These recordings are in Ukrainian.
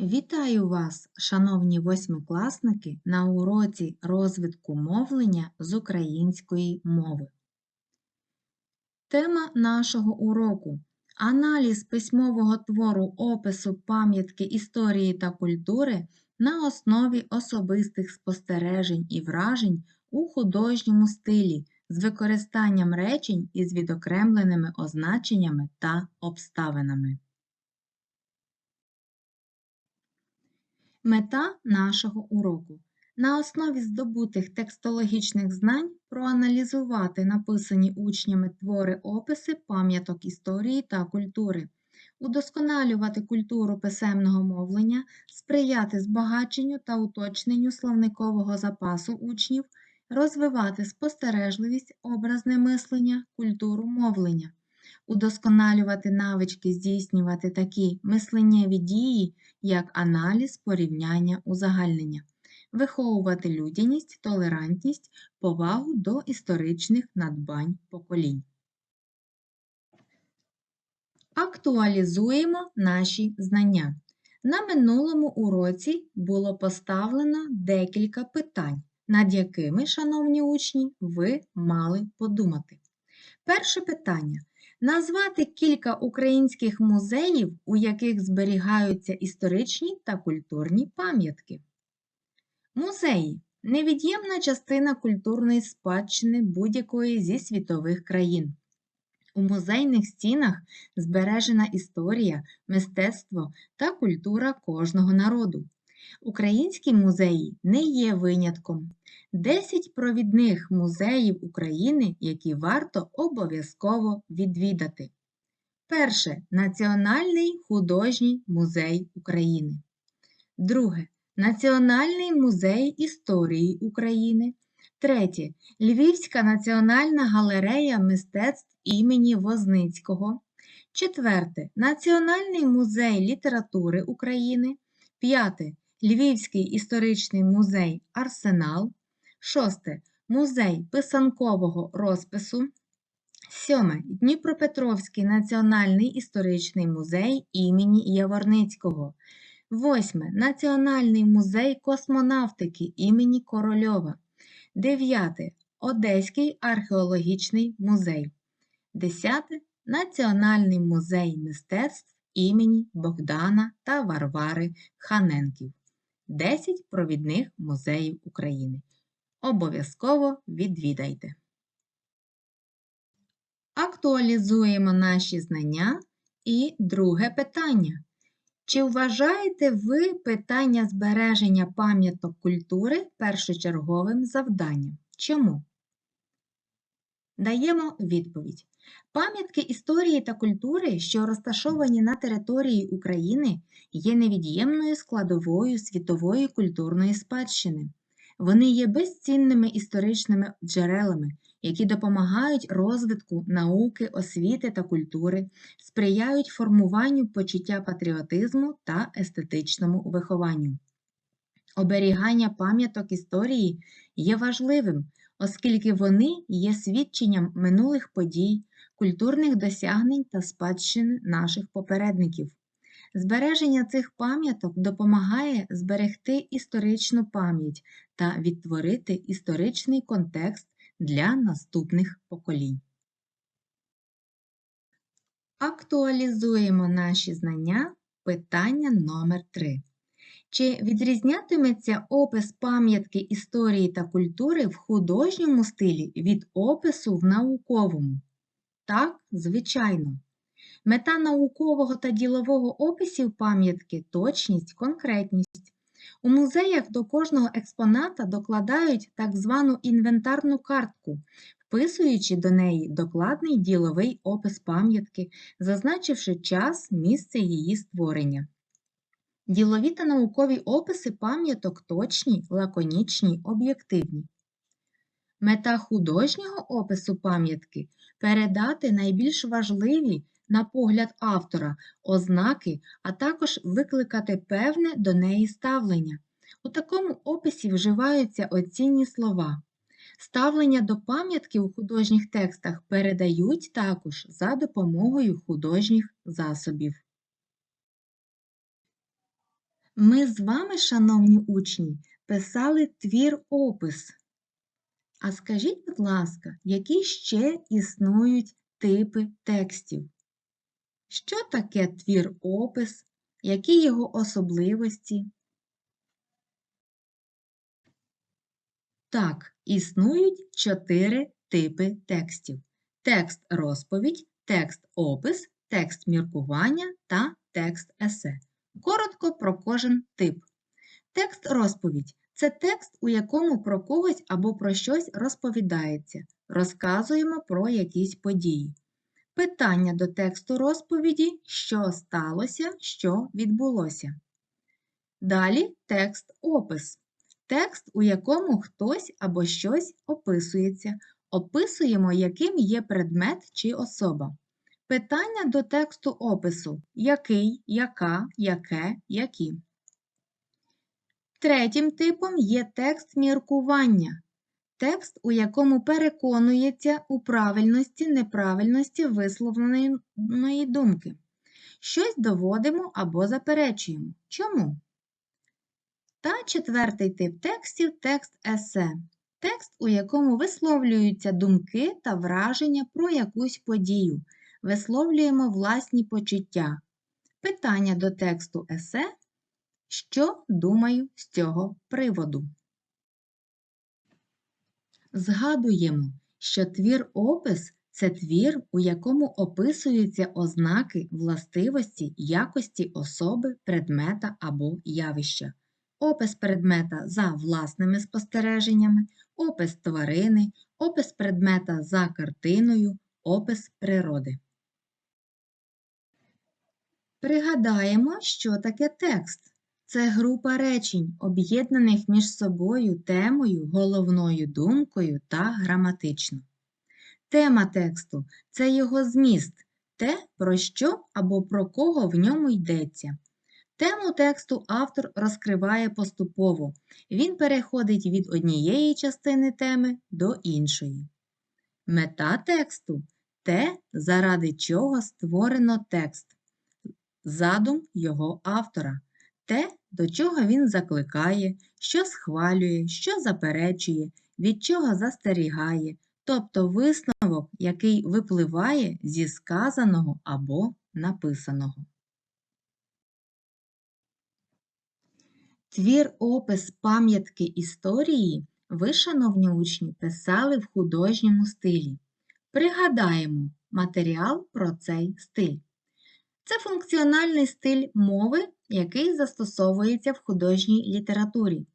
Вітаю вас, шановні восьмикласники, на уроці розвитку мовлення з української мови. Тема нашого уроку аналіз письмового твору опису пам'ятки історії та культури на основі особистих спостережень і вражень у художньому стилі з використанням речень із відокремленими означеннями та обставинами. Мета нашого уроку. На основі здобутих текстологічних знань проаналізувати написані учнями твори описи пам'яток історії та культури, удосконалювати культуру писемного мовлення, сприяти збагаченню та уточненню словникового запасу учнів, розвивати спостережливість, образне мислення, культуру мовлення удосконалювати навички здійснювати такі мисленнєві дії, як аналіз, порівняння, узагальнення, виховувати людяність, толерантність, повагу до історичних надбань поколінь. Актуалізуємо наші знання. На минулому уроці було поставлено декілька питань, над якими, шановні учні, ви мали подумати. Перше питання. Назвати кілька українських музеїв, у яких зберігаються історичні та культурні пам'ятки. Музеї невід'ємна частина культурної спадщини будь-якої зі світових країн. У музейних стінах збережена історія, мистецтво та культура кожного народу. Українські музеї не є винятком. 10 провідних музеїв України, які варто обов'язково відвідати. Перше Національний художній музей України. Друге Національний музей історії України. Третє Львівська національна галерея мистецтв імені Возницького. Четверте Національний музей літератури України. П'яте Львівський історичний музей Арсенал. Шосте. Музей писанкового розпису. Сьоме. Дніпропетровський національний історичний музей імені Яворницького. Восьме. Національний музей космонавтики імені Корольова. Дев'яте. Одеський археологічний музей. Десяте. Національний музей мистецтв імені Богдана та Варвари Ханенків. 10 провідних музеїв України. Обов'язково відвідайте. Актуалізуємо наші знання. І друге питання. Чи вважаєте ви питання збереження пам'яток культури першочерговим завданням? Чому? Даємо відповідь. Пам'ятки історії та культури, що розташовані на території України, є невід'ємною складовою світової культурної спадщини. Вони є безцінними історичними джерелами, які допомагають розвитку науки, освіти та культури, сприяють формуванню почуття патріотизму та естетичному вихованню. Оберігання пам'яток історії є важливим, оскільки вони є свідченням минулих подій, культурних досягнень та спадщини наших попередників. Збереження цих пам'яток допомагає зберегти історичну пам'ять та відтворити історичний контекст для наступних поколінь. Актуалізуємо наші знання. Питання номер 3 Чи відрізнятиметься опис пам'ятки історії та культури в художньому стилі від опису в науковому? Так, звичайно. Мета наукового та ділового описів пам'ятки точність, конкретність. У музеях до кожного експоната докладають так звану інвентарну картку, вписуючи до неї докладний діловий опис пам'ятки, зазначивши час, місце її створення. Ділові та наукові описи пам'яток точні, лаконічні, об'єктивні. Мета художнього опису пам'ятки передати найбільш важливі на погляд автора, ознаки, а також викликати певне до неї ставлення. У такому описі вживаються оцінні слова. Ставлення до пам'ятки у художніх текстах передають також за допомогою художніх засобів. Ми з вами, шановні учні, писали твір опис. А скажіть, будь ласка, які ще існують типи текстів? Що таке твір опис? Які його особливості? Так, існують чотири типи текстів: текст розповідь, текст опис, текст міркування та текст есе. Коротко про кожен тип. Текст розповідь це текст, у якому про когось або про щось розповідається. Розказуємо про якісь події. Питання до тексту розповіді, що сталося, що відбулося. Далі текст опис. Текст, у якому хтось або щось описується. Описуємо, яким є предмет чи особа. Питання до тексту опису який, яка, яке, які. Третім типом є текст міркування. Текст, у якому переконується у правильності, неправильності висловленої думки. Щось доводимо або заперечуємо. Чому? Та четвертий тип текстів текст есе. Текст, у якому висловлюються думки та враження про якусь подію. Висловлюємо власні почуття. Питання до тексту есе. Що думаю з цього приводу? Згадуємо, що твір опис це твір, у якому описуються ознаки властивості якості особи, предмета або явища опис предмета за власними спостереженнями, опис тварини, опис предмета за картиною, опис природи. Пригадаємо, що таке текст. Це група речень, об'єднаних між собою темою, головною думкою та граматично. Тема тексту це його зміст, те, про що або про кого в ньому йдеться. Тему тексту автор розкриває поступово. Він переходить від однієї частини теми до іншої. Мета тексту те, заради чого створено текст, задум його автора, те, до чого він закликає, що схвалює, що заперечує, від чого застерігає, тобто висновок, який випливає зі сказаного або написаного. Твір опис пам'ятки історії ви, шановні учні, писали в художньому стилі. Пригадаємо матеріал про цей стиль. Це функціональний стиль мови, який застосовується в художній літературі.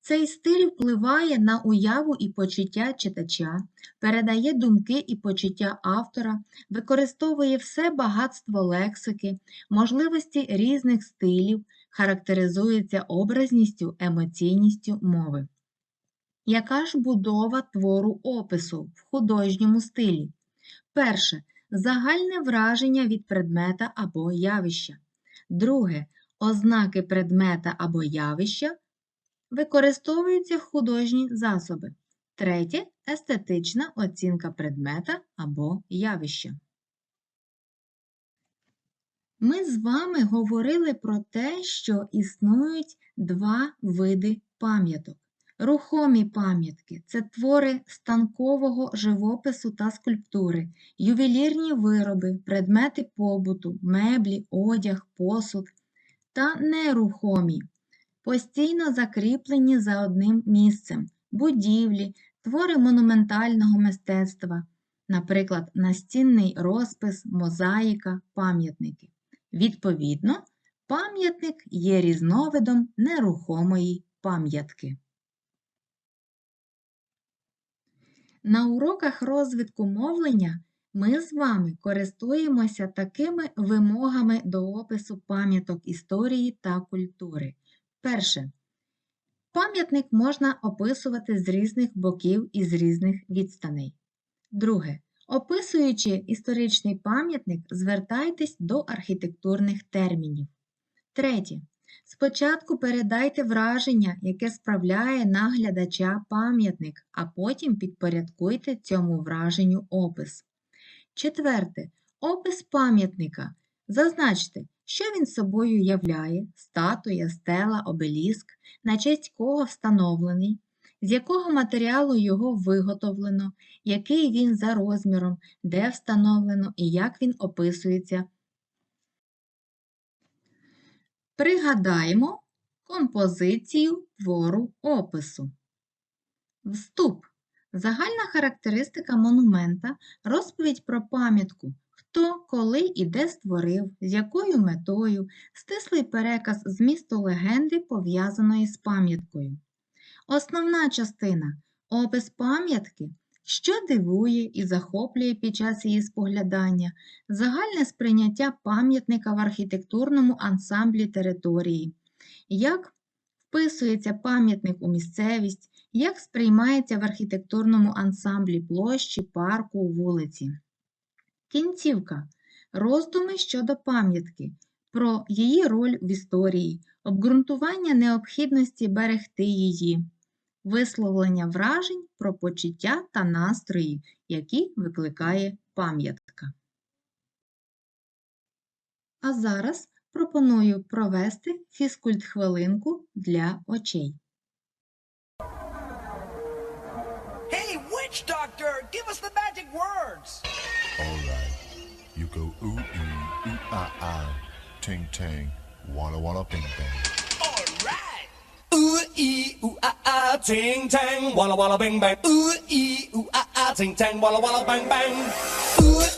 Цей стиль впливає на уяву і почуття читача, передає думки і почуття автора, використовує все багатство лексики, можливості різних стилів, характеризується образністю, емоційністю мови. Яка ж будова твору опису в художньому стилі? Перше загальне враження від предмета або явища. Друге ознаки предмета або явища використовуються художні засоби. Третє естетична оцінка предмета або явища. Ми з вами говорили про те, що існують два види пам'яток. Рухомі пам'ятки це твори станкового живопису та скульптури, ювелірні вироби, предмети побуту, меблі, одяг, посуд та нерухомі, постійно закріплені за одним місцем, будівлі, твори монументального мистецтва, наприклад, настінний розпис, мозаїка, пам'ятники. Відповідно, пам'ятник є різновидом нерухомої пам'ятки. На уроках розвитку мовлення ми з вами користуємося такими вимогами до опису пам'яток історії та культури. Перше. Пам'ятник можна описувати з різних боків і з різних відстаней. Друге. Описуючи історичний пам'ятник, звертайтесь до архітектурних термінів. Третє. Спочатку передайте враження, яке справляє наглядача пам'ятник, а потім підпорядкуйте цьому враженню опис. Четверте. Опис пам'ятника. Зазначте, Що він собою являє? Статуя, стела, обеліск, на честь кого встановлений, з якого матеріалу його виготовлено, який він за розміром, де встановлено і як він описується. Пригадаємо композицію твору опису. Вступ. Загальна характеристика монумента, розповідь про пам'ятку, хто, коли і де створив, з якою метою, стислий переказ змісту легенди, пов'язаної з пам'яткою. Основна частина опис пам'ятки, що дивує і захоплює під час її споглядання, загальне сприйняття пам'ятника в архітектурному ансамблі території, як вписується пам'ятник у місцевість, як сприймається в архітектурному ансамблі площі, парку, вулиці. Кінцівка. Роздуми щодо пам'ятки, про її роль в історії, обґрунтування необхідності берегти її, висловлення вражень про почуття та настрої, які викликає пам'ятка. А зараз пропоную провести фізкульт-хвилинку для очей. All right. You go ooh ee, ooh ah ah, ting tang, walla walla bing bang. All right. Ooh ee ooh ah ah ting tang walla walla bang bang. Ooh ee ooh ah ah ting tang walla walla bang bang. Ooh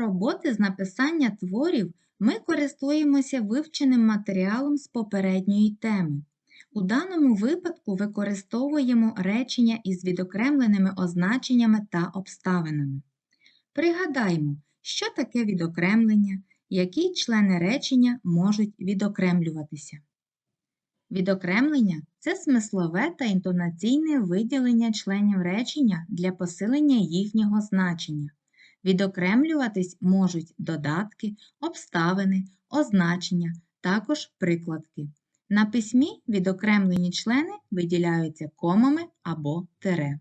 роботи з написання творів ми користуємося вивченим матеріалом з попередньої теми. У даному випадку використовуємо речення із відокремленими означеннями та обставинами. Пригадаймо, що таке відокремлення, які члени речення можуть відокремлюватися. Відокремлення це смислове та інтонаційне виділення членів речення для посилення їхнього значення. Відокремлюватись можуть додатки, обставини, означення, також прикладки. На письмі відокремлені члени виділяються комами або тире.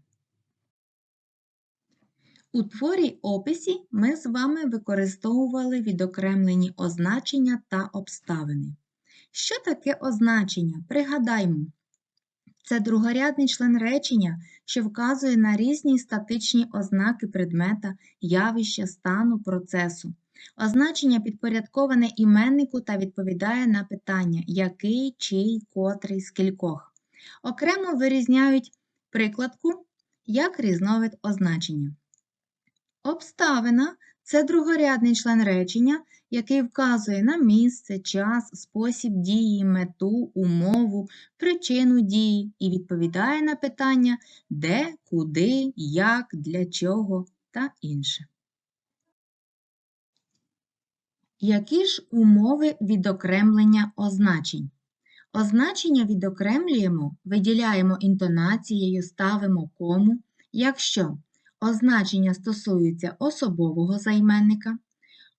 У творі описі ми з вами використовували відокремлені означення та обставини. Що таке означення? Пригадаймо. Це другорядний член речення, що вказує на різні статичні ознаки предмета, явища, стану, процесу. Означення підпорядковане іменнику та відповідає на питання який, чий, котрий, скількох. Окремо вирізняють прикладку як різновид означення. Обставина це другорядний член речення, який вказує на місце, час, спосіб дії, мету, умову, причину дії і відповідає на питання де, куди, як, для чого та інше. Які ж умови відокремлення означень? Означення відокремлюємо, виділяємо інтонацією, ставимо кому, якщо означення стосуються особового займенника,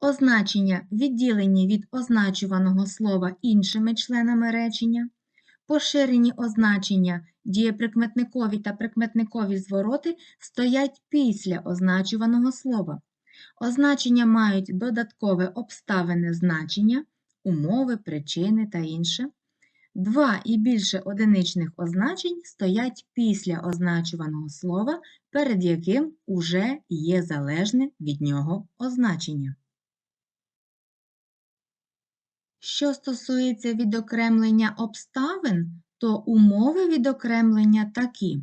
означення відділені від означуваного слова іншими членами речення, поширені означення, дієприкметникові та прикметникові звороти стоять після означуваного слова. Означення мають додаткове обставине значення, умови, причини та інше. Два і більше одиничних означень стоять після означуваного слова, перед яким уже є залежне від нього означення. Що стосується відокремлення обставин, то умови відокремлення такі.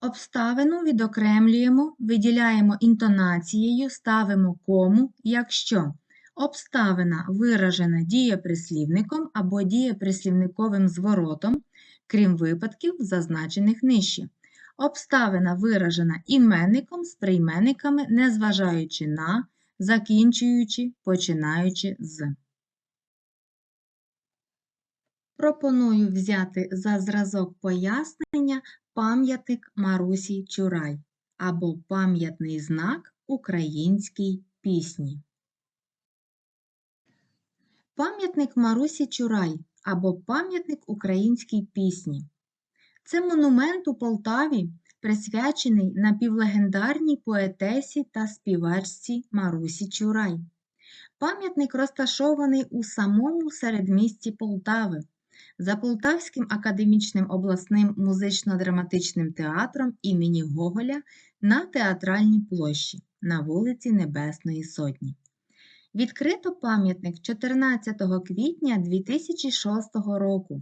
Обставину відокремлюємо, виділяємо інтонацією, ставимо кому, якщо обставина виражена дієприслівником або дієприслівниковим зворотом, крім випадків, зазначених нижче. Обставина виражена іменником з прийменниками, незважаючи на, закінчуючи, починаючи з. Пропоную взяти за зразок пояснення пам'ятник Марусі Чурай або пам'ятний знак українській пісні. Пам'ятник Марусі Чурай або пам'ятник українській пісні. Це монумент у Полтаві, присвячений напівлегендарній поетесі та співачці Марусі Чурай. Пам'ятник розташований у самому середмісті Полтави за Полтавським академічним обласним музично-драматичним театром імені Гоголя на театральній площі на вулиці Небесної Сотні. Відкрито пам'ятник 14 квітня 2006 року.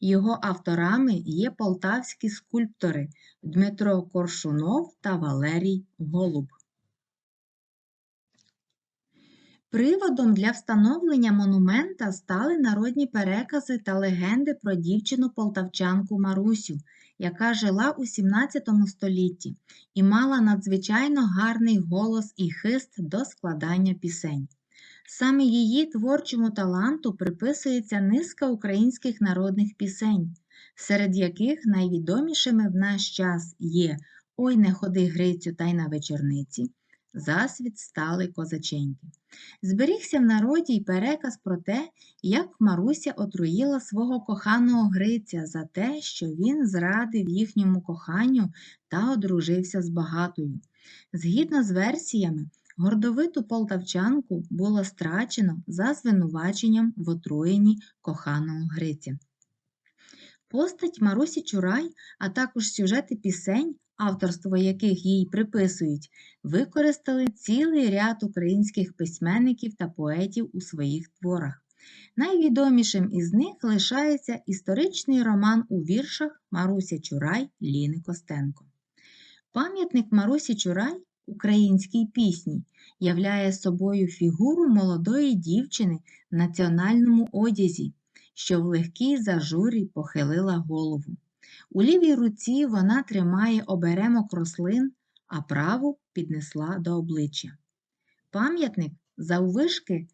Його авторами є полтавські скульптори Дмитро Коршунов та Валерій Голуб. Приводом для встановлення монумента стали народні перекази та легенди про дівчину-полтавчанку Марусю, яка жила у 17 столітті і мала надзвичайно гарний голос і хист до складання пісень. Саме її творчому таланту приписується низка українських народних пісень, серед яких найвідомішими в наш час є Ой не ходи Грицю та й на вечорниці, Засвіт стали козаченьки. Зберігся в народі й переказ про те, як Маруся отруїла свого коханого Гриця за те, що він зрадив їхньому коханню та одружився з багатою. Згідно з версіями, гордовиту полтавчанку було страчено за звинуваченням в отруєнні коханого Гриця. Постать Марусі Чурай, а також сюжети пісень, авторство яких їй приписують, використали цілий ряд українських письменників та поетів у своїх творах. Найвідомішим із них лишається історичний роман у віршах Маруся Чурай Ліни Костенко. Пам'ятник Марусі Чурай українській пісні являє собою фігуру молодої дівчини в національному одязі, що в легкій зажурі похилила голову. У лівій руці вона тримає оберемок рослин, а праву піднесла до обличчя. Пам'ятник заввишки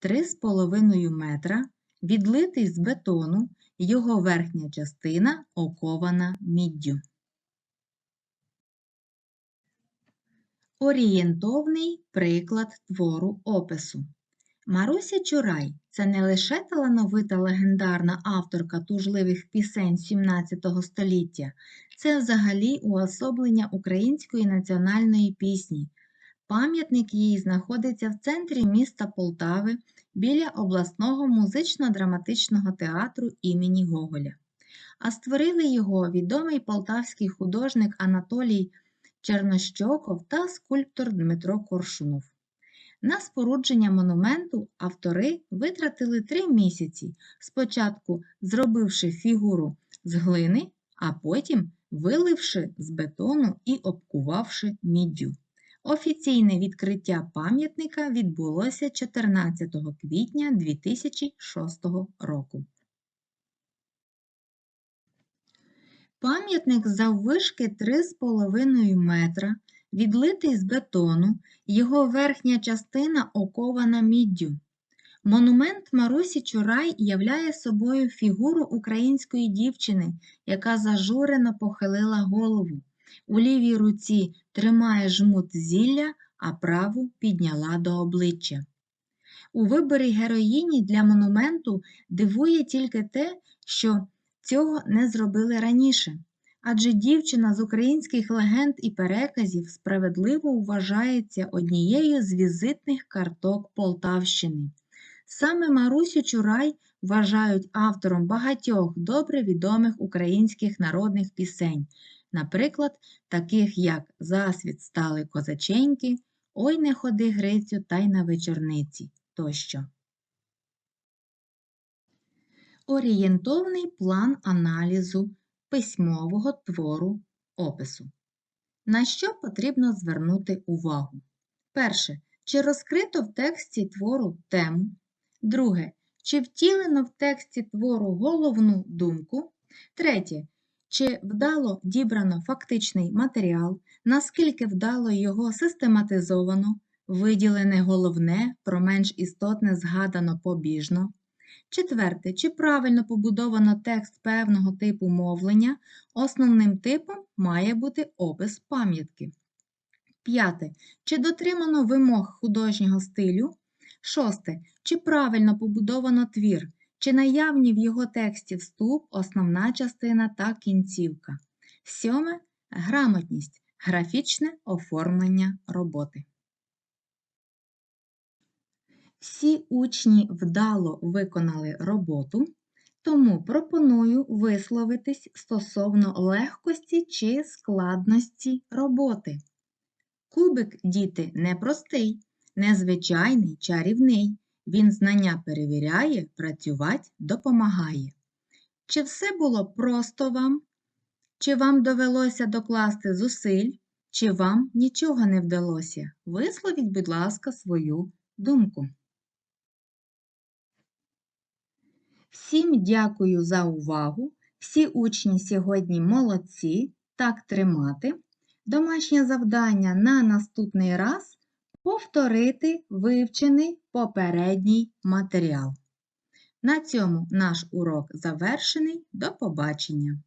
3,5 метра, відлитий з бетону, його верхня частина окована міддю. Орієнтовний приклад твору опису. Маруся Чурай це не лише талановита легендарна авторка тужливих пісень 17 століття, це взагалі уособлення української національної пісні. Пам'ятник їй знаходиться в центрі міста Полтави біля обласного музично-драматичного театру імені Гоголя. А створили його відомий полтавський художник Анатолій Чернощоков та скульптор Дмитро Коршунов. На спорудження монументу автори витратили три місяці, спочатку зробивши фігуру з глини, а потім виливши з бетону і обкувавши міддю. Офіційне відкриття пам'ятника відбулося 14 квітня 2006 року. Пам'ятник заввишки 3,5 метра, відлитий з бетону, його верхня частина окована міддю. Монумент Марусі Чурай являє собою фігуру української дівчини, яка зажурено похилила голову. У лівій руці тримає жмут зілля, а праву підняла до обличчя. У виборі героїні для монументу дивує тільки те, що цього не зробили раніше. Адже дівчина з українських легенд і переказів справедливо вважається однією з візитних карток Полтавщини. Саме Марусю Чурай вважають автором багатьох добре відомих українських народних пісень, наприклад, таких як Засвіт стали козаченьки, Ой не ходи Грицю та й на вечорниці тощо. Орієнтовний план аналізу письмового твору опису. На що потрібно звернути увагу? Перше. Чи розкрито в тексті твору тему? Друге. Чи втілено в тексті твору головну думку? Третє. Чи вдало дібрано фактичний матеріал, наскільки вдало його систематизовано, виділене головне, про менш істотне згадано побіжно? Четверте. Чи правильно побудовано текст певного типу мовлення? Основним типом має бути опис пам'ятки. П'яте. Чи дотримано вимог художнього стилю? Шосте. Чи правильно побудовано твір? Чи наявні в його тексті вступ, основна частина та кінцівка? Сьоме. Грамотність. Графічне оформлення роботи. Всі учні вдало виконали роботу, тому пропоную висловитись стосовно легкості чи складності роботи. Кубик, діти, непростий, незвичайний, чарівний. Він знання перевіряє, працювати допомагає. Чи все було просто вам? Чи вам довелося докласти зусиль? Чи вам нічого не вдалося? Висловіть, будь ласка, свою думку. Всім дякую за увагу. Всі учні сьогодні молодці. Так тримати. Домашнє завдання на наступний раз повторити вивчений попередній матеріал. На цьому наш урок завершений. До побачення!